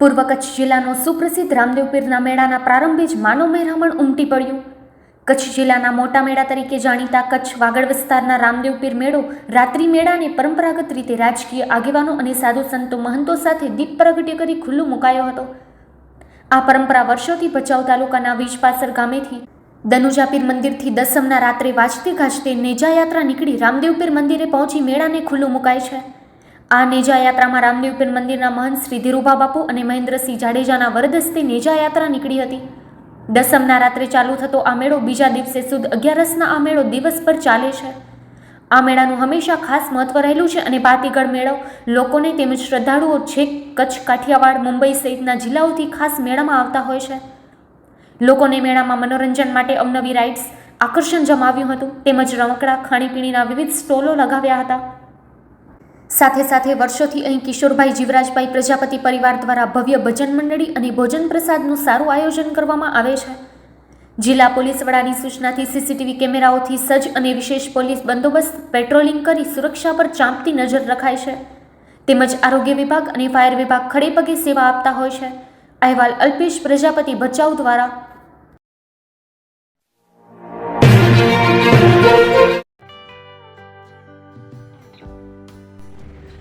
પૂર્વ કચ્છ જિલ્લાનો સુપ્રસિદ્ધ રામદેવ પીરના મેળાના પ્રારંભે જ માનવ મહેરામણ ઉમટી પડ્યું. કચ્છ જિલ્લાના મોટા મેળા તરીકે જાણીતા કચ્છ વાગડ વિસ્તારના રામદેવ પીર મેળો રાત્રિ મેળાને પરંપરાગત રીતે રાજકીય આગેવાનો અને સાધુ સંતો મહંતો સાથે દીપ પ્રગટ્ય કરી ખુલ્લું મુકાયો હતો. આ પરંપરા વર્ષોથી ભચાઉ તાલુકાના વીજપાસર ગામેથી દનુજાપીર મંદિરથી દસમના રાત્રે વાજતે ગાજતે નેજાયાત્રા નીકળી રામદેવપીર મંદિરે પહોંચી મેળાને ખુલ્લું મુકાય છે. આ નેજાયાત્રામાં રામદેવપીર મંદિરના મહંત શ્રી ધીરુભા બાપુ અને મહેન્દ્રસિંહ જાડેજાના વરદસ્તે નેજાયાત્રા નીકળી હતી. દસમના રાત્રે ચાલુ થતો આ મેળો બીજા દિવસે સુદ અગિયારસના આ મેળો દિવસ પર ચાલે છે. આ મેળાનું હંમેશા ખાસ મહત્વ રહેલું છે અને પાતીગઢ મેળો લોકોને તેમજ શ્રદ્ધાળુઓ છેક કચ્છ, કાઠિયાવાડ, મુંબઈ સહિતના જિલ્લાઓથી ખાસ મેળામાં આવતા હોય છે. લોકોને મેળામાં મનોરંજન માટે અવનવી રાઇડ્સ, આકર્ષણ જમાવ્યું હતું. તેમજ રમકડા, ખાણીપીણીના વિવિધ સ્ટોલો લગાવ્યા હતા. સાથે સાથે વર્ષોથી અહીં કિશોરભાઈ જીવરાજભાઈ પ્રજાપતિ પરિવાર દ્વારા ભવ્ય ભજન મંડળી અને ભોજન પ્રસાદનું સારું આયોજન કરવામાં આવે છે. જિલ્લા પોલીસ વડાની સૂચનાથી સીસીટીવી કેમેરાઓથી સજ્જ અને વિશેષ પોલીસ બંદોબસ્ત પેટ્રોલિંગ કરી સુરક્ષા પર ચાંપતી નજર રખાય છે. તેમજ આરોગ્ય વિભાગ અને ફાયર વિભાગ ખડેપગે સેવા આપતા હોય છે. અહેવાલ અલ્પેશ પ્રજાપતિ ભચાઉ દ્વારા